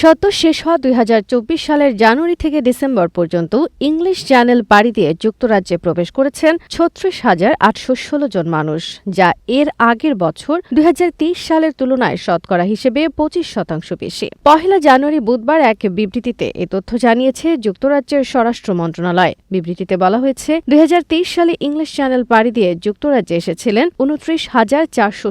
সদ্য শেষ হওয়া দুই হাজার চব্বিশ সালের জানুয়ারি থেকে ডিসেম্বর পর্যন্ত ইংলিশ চ্যানেল পাড়ি দিয়ে যুক্তরাজ্যে প্রবেশ করেছেন ছত্রিশ হাজার আটশো ষোলো জন মানুষ, যা এর আগের বছর দুই হাজার তেইশ সালের তুলনায় শতকরা হিসেবে পঁচিশ শতাংশ বেশি। পহেলা জানুয়ারি বুধবার এক বিবৃতিতে এ তথ্য জানিয়েছে যুক্তরাজ্যের স্বরাষ্ট্র মন্ত্রণালয়। বিবৃতিতে বলা হয়েছে, দুই হাজার তেইশ সালে ইংলিশ চ্যানেল পাড়ি দিয়ে যুক্তরাজ্যে এসেছিলেন উনত্রিশ হাজার চারশো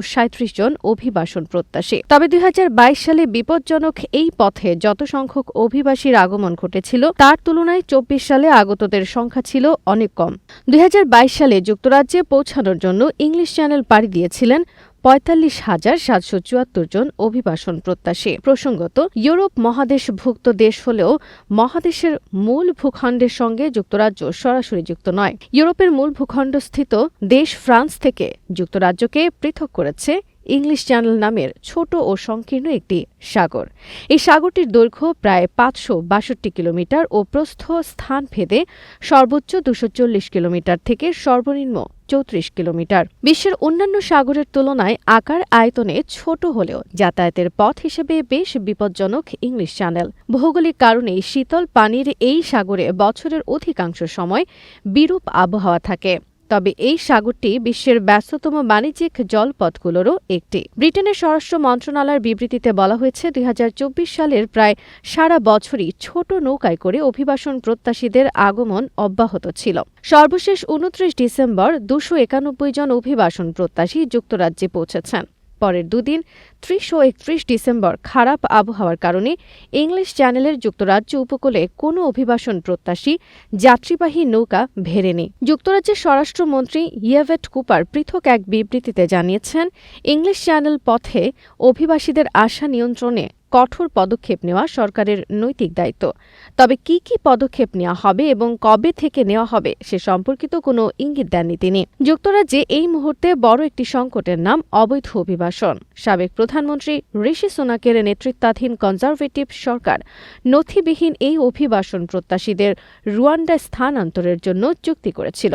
জন অভিবাসন প্রত্যাশী। তবে দুই হাজার বাইশ সালে বিপজ্জনক এই পথে যত সংখ্যক অভিবাসীর আগমন ঘটেছিল, তার তুলনায় চব্বিশ সালে আগতদের সংখ্যা ছিল অনেক কম। দুই হাজার বাইশ সালে যুক্তরাজ্যে পৌঁছানোর জন্য ইংলিশ চ্যানেল পাড়ি দিয়েছিলেন পঁয়তাল্লিশ হাজার সাতশো চুয়াত্তর জন অভিবাসন প্রত্যাশী। প্রসঙ্গত, ইউরোপ মহাদেশভুক্ত দেশ হলেও মহাদেশের মূল ভূখণ্ডের সঙ্গে যুক্তরাজ্য সরাসরি যুক্ত নয়। ইউরোপের মূল ভূখণ্ডস্থিত দেশ ফ্রান্স থেকে যুক্তরাজ্যকে পৃথক করেছে ইংলিশ চ্যানেল নামের ছোট ও সংকীর্ণ একটি সাগর। এই সাগরটির দৈর্ঘ্য প্রায় পাঁচশো বাষট্টি কিলোমিটার ও প্রস্থ স্থান ভেদে সর্বোচ্চ দুশো চল্লিশ কিলোমিটার থেকে সর্বনিম্ন চৌত্রিশ কিলোমিটার। বিশ্বের অন্যান্য সাগরের তুলনায় আকার আয়তনে ছোট হলেও যাতায়াতের পথ হিসেবে বেশ বিপজ্জনক ইংলিশ চ্যানেল। ভৌগোলিক কারণেই শীতল পানির এই সাগরে বছরের অধিকাংশ সময় বিরূপ আবহাওয়া থাকে। তবে এই সাগরটি বিশ্বের ব্যস্ততম বাণিজ্যিক জলপথগুলোরও একটি। ব্রিটেনের স্বরাষ্ট্র মন্ত্রণালয়ের বিবৃতিতে বলা হয়েছে, দুই হাজার চব্বিশ সালের প্রায় সারা বছরই ছোট নৌকায় করে অভিবাসন প্রত্যাশীদের আগমন অব্যাহত ছিল। সর্বশেষ উনত্রিশ ডিসেম্বর দুশো একানব্বই জন অভিবাসন প্রত্যাশী যুক্তরাজ্যে পৌঁছেছেন। পরের দুদিন, ত্রিশ ও একত্রিশ ডিসেম্বর খারাপ আবহাওয়ার কারণে ইংলিশ চ্যানেলের যুক্তরাজ্য উপকূলে কোনো অভিবাসন প্রত্যাশী যাত্রীবাহী নৌকা ভেড়েনি যুক্তরাজ্যের স্বরাষ্ট্রমন্ত্রী ইয়েভেট কুপার পৃথক এক বিবৃতিতে জানিয়েছেন, ইংলিশ চ্যানেল পথে অভিবাসীদের আশা নিয়ন্ত্রণে কঠোর পদক্ষেপ নেওয়া সরকারের নৈতিক দায়িত্ব। তবে কি কি পদক্ষেপ নেওয়া হবে এবং কবে থেকে নেওয়া হবে সে সম্পর্কিত কোনো ইঙ্গিত দেননি তিনি। যুক্তরাজ্যে এই মুহূর্তে বড় একটি সংকটের নাম অবৈধ অভিবাসন। সাবেক প্রধানমন্ত্রী ঋষি সোনাকের নেতৃত্বাধীন কনজারভেটিভ সরকার নথিবিহীন এই অভিবাসন প্রত্যাশীদের রুয়ান্ডা স্থানান্তরের জন্য চুক্তি করেছিল।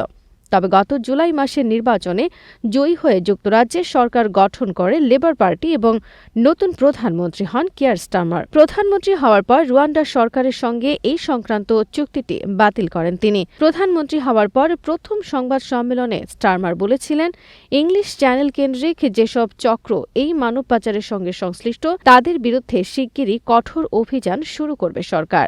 তবে গত জুলাই মাসের নির্বাচনে জয়ী হয়ে যুক্তরাজ্যে সরকার গঠন করে লেবার পার্টি এবং নতুন প্রধানমন্ত্রী হন কিয়ার স্টার্মার প্রধানমন্ত্রী হওয়ার পর রুয়ান্ডা সরকারের সঙ্গে এই সংক্রান্ত চুক্তিটি বাতিল করেন তিনি। প্রধানমন্ত্রী হওয়ার পর প্রথম সংবাদ সম্মেলনে স্টারমার বলেছিলেন, ইংলিশ চ্যানেল কেন্দ্রিক যেসব চক্র এই মানব পাচারের সঙ্গে সংশ্লিষ্ট, তাদের বিরুদ্ধে শিগগিরই কঠোর অভিযান শুরু করবে সরকার।